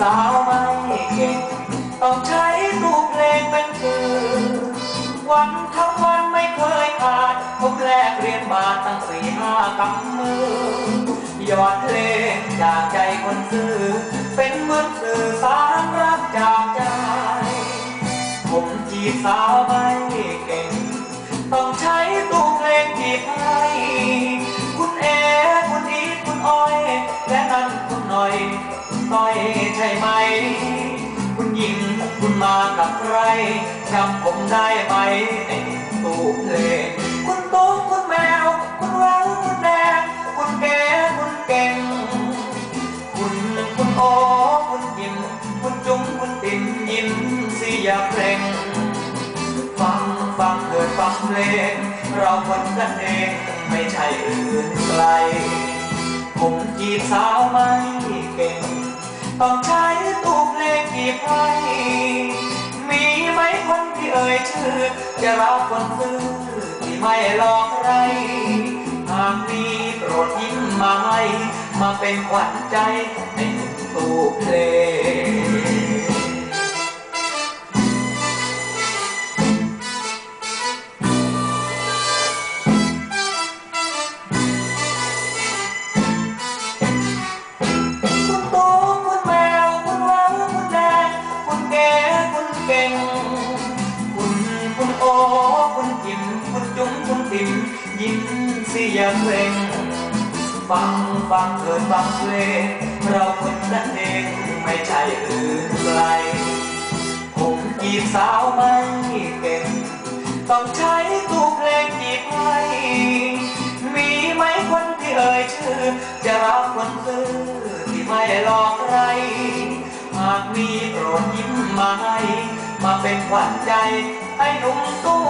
สาวไม่คิด ต้องใช้รูปเพลงเป็นคือวันทั้งวันไม่เคยขาดผมแลกเรียนบาตั้งสี่ห้ากำมือยอดเพลงจากใจคนซื้อ เป็นเหมือนสื่อสารรักจากใจ ผมจีบสาวไม่เก่ง ต้องใช้ตู้เพลงจีบให้คุณเอคุณอีคุณอ้อยและนั่นคุณหน่อย ต้อยใช่ไหม คุณหญิงคุณมากับใครจำผมได้ไหมในตู้เพลงคุณตุ๊กคุณแมว คุณแววคุณแดงคุณแกคุณเก่ง คุณคุณโอคุณยิ้มคุณจุ้มคุณติ่มยิ้มสิอย่าเพลงฟังฟังเถิดฟังเพลง เราคนกันเองไม่ใช่อื่นไกล ผมจีบสาวไหม ต้องใช้ตู้เพลงจีบให้มีไหมคนที่เอ่ยชื่อ จะรักคนซื่อที่ไม่หลอกใครหากมีโปรดยิ้มมาให้ มาเป็นขวัญใจในตู้เพลง ยิ้มสิอย่าเกรงฟังฟังเถิดฟังเพลงเราคนนั้นเองไม่ใช่อื่นไกลผมจีบสาวไม่เก่ง ต้องใช้ตู้เพลงจีบให้มีไหมคนที่เอ่ยชื่อ จะรักคนซื่อที่ไม่หลอกใครหากมีโปรดยิ้มมาให้มาเป็นขวัญใจให้หนุ่มตู้